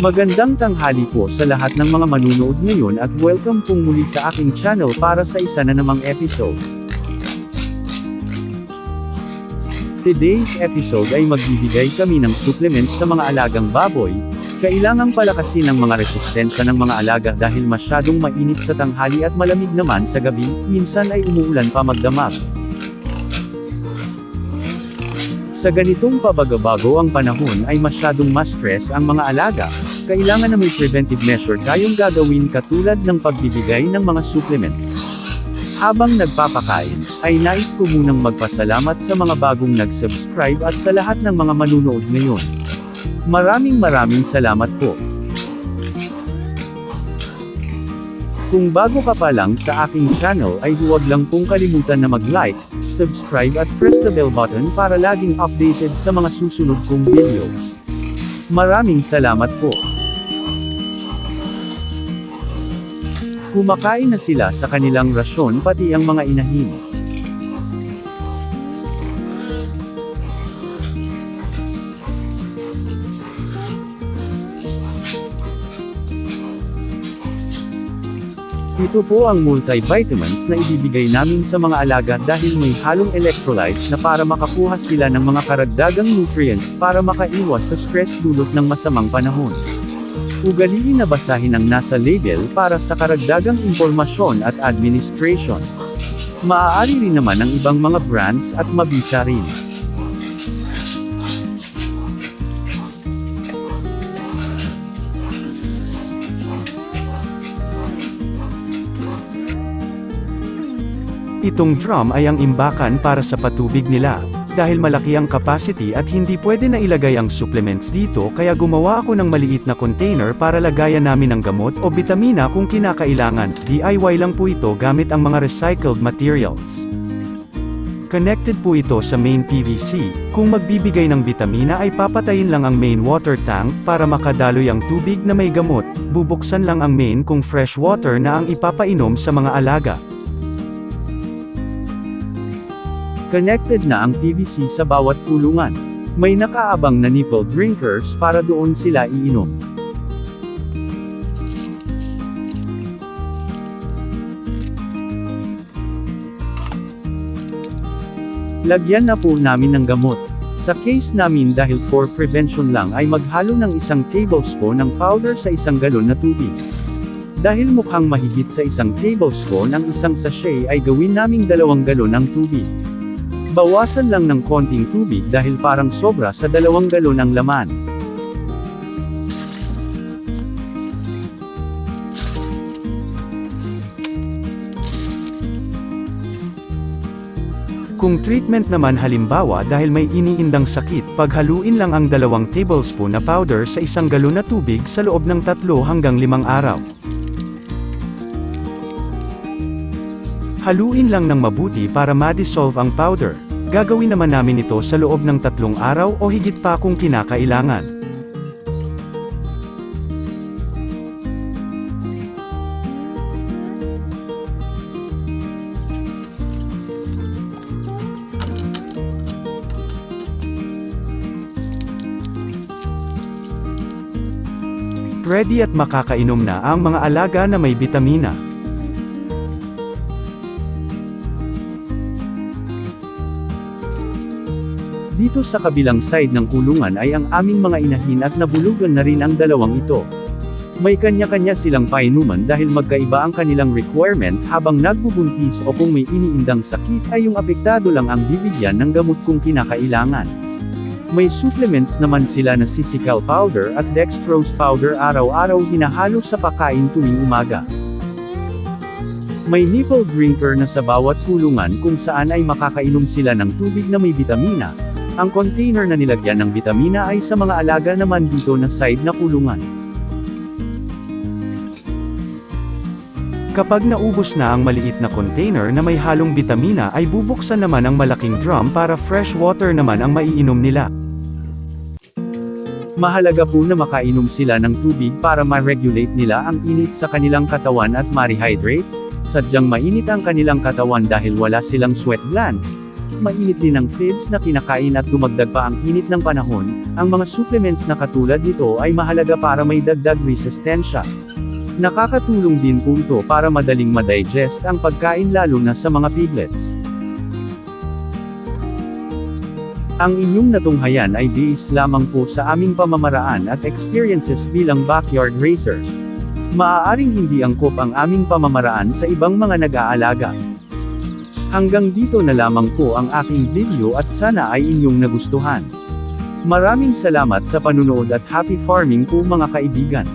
Magandang tanghali po sa lahat ng mga manunood ngayon at welcome pong muli sa aking channel para sa isa na namang episode. Today's episode ay magbibigay kami ng supplements sa mga alagang baboy. Kailangang palakasin ang mga resistensya ng mga alaga dahil masyadong mainit sa tanghali at malamig naman sa gabi, minsan ay umuulan pa magdamag. Sa ganitong pabagabago ang panahon ay masyadong ma-stress ang mga alaga, kailangan na may preventive measure tayong gagawin katulad ng pagbibigay ng mga supplements. Habang nagpapakain, ay nais ko munang magpasalamat sa mga bagong nag-subscribe at sa lahat ng mga manunood ngayon. Maraming maraming salamat po. Kung bago ka pa lang sa aking channel ay huwag lang pong kalimutan na mag-like, subscribe at press the bell button para laging updated sa mga susunod kong videos. Maraming salamat po. Kumakain na sila sa kanilang rasyon pati ang mga inahin. Ito po ang multivitamins na ibibigay namin sa mga alaga dahil may halong electrolytes na para makakuha sila ng mga karagdagang nutrients para makaiwas sa stress dulot ng masamang panahon. Ugaliin na basahin ang nasa label para sa karagdagang impormasyon at administration. Maaari rin naman ang ibang mga brands at mabisa rin. Itong drum ay ang imbakan para sa patubig nila. Dahil malaki ang capacity at hindi pwede na ilagay ang supplements dito kaya gumawa ako ng maliit na container para lagayan namin ng gamot o bitamina kung kinakailangan. DIY lang po ito gamit ang mga recycled materials. Connected po ito sa main PVC. Kung magbibigay ng bitamina ay papatayin lang ang main water tank para makadaloy ang tubig na may gamot. Bubuksan lang ang main kung fresh water na ang ipapainom sa mga alaga. Connected na ang PVC sa bawat kulungan. May nakaabang na nipple drinkers para doon sila iinom. Lagyan na po namin ng gamot. Sa case namin dahil for prevention lang ay maghalo ng isang tablespoon ng powder sa isang galon na tubig. Dahil mukhang mahigit sa isang tablespoon ang isang sachet ay gawin naming dalawang galon ng tubig. Bawasan lang ng konting tubig dahil parang sobra sa dalawang galon ang laman. Kung treatment naman halimbawa dahil may iniindang sakit, paghaluin lang ang dalawang tablespoon na powder sa isang galon na tubig sa loob ng tatlo hanggang limang araw. Haluin lang ng mabuti para ma-dissolve ang powder. Gagawin naman namin ito sa loob ng tatlong araw o higit pa kung kinakailangan. Ready at makakainom na ang mga alaga na may bitamina. Dito sa kabilang side ng kulungan ay ang aming mga inahin at nabulugan na rin ang dalawang ito. May kanya-kanya silang painuman dahil magkaiba ang kanilang requirement habang nagbubuntis o kung may iniindang sakit ay yung apektado lang ang bibigyan ng gamot kung kinakailangan. May supplements naman sila na sisical powder at dextrose powder araw-araw hinahalo sa pakain tuwing umaga. May nipple drinker na sa bawat kulungan kung saan ay makakainom sila ng tubig na may bitamina, ang container na nilagyan ng bitamina ay sa mga alaga naman dito na side na kulungan. Kapag naubos na ang maliit na container na may halong bitamina ay bubuksan naman ang malaking drum para fresh water naman ang maiinom nila. Mahalaga po na makainom sila ng tubig para ma-regulate nila ang init sa kanilang katawan at ma-rehydrate, sadyang mainit ang kanilang katawan dahil wala silang sweat glands, mainit din ang feeds na kinakain at dumagdag pa ang init ng panahon, ang mga supplements na katulad nito ay mahalaga para may dagdag resistensya. Nakakatulong din po ito para madaling madigest ang pagkain lalo na sa mga piglets. Ang inyong natunghayan ay base lamang po sa aming pamamaraan at experiences bilang backyard racer. Maaaring hindi angkop ang aming pamamaraan sa ibang mga nag-aalaga. Hanggang dito na lamang po ang aking video at sana ay inyong nagustuhan. Maraming salamat sa panunood at happy farming po mga kaibigan.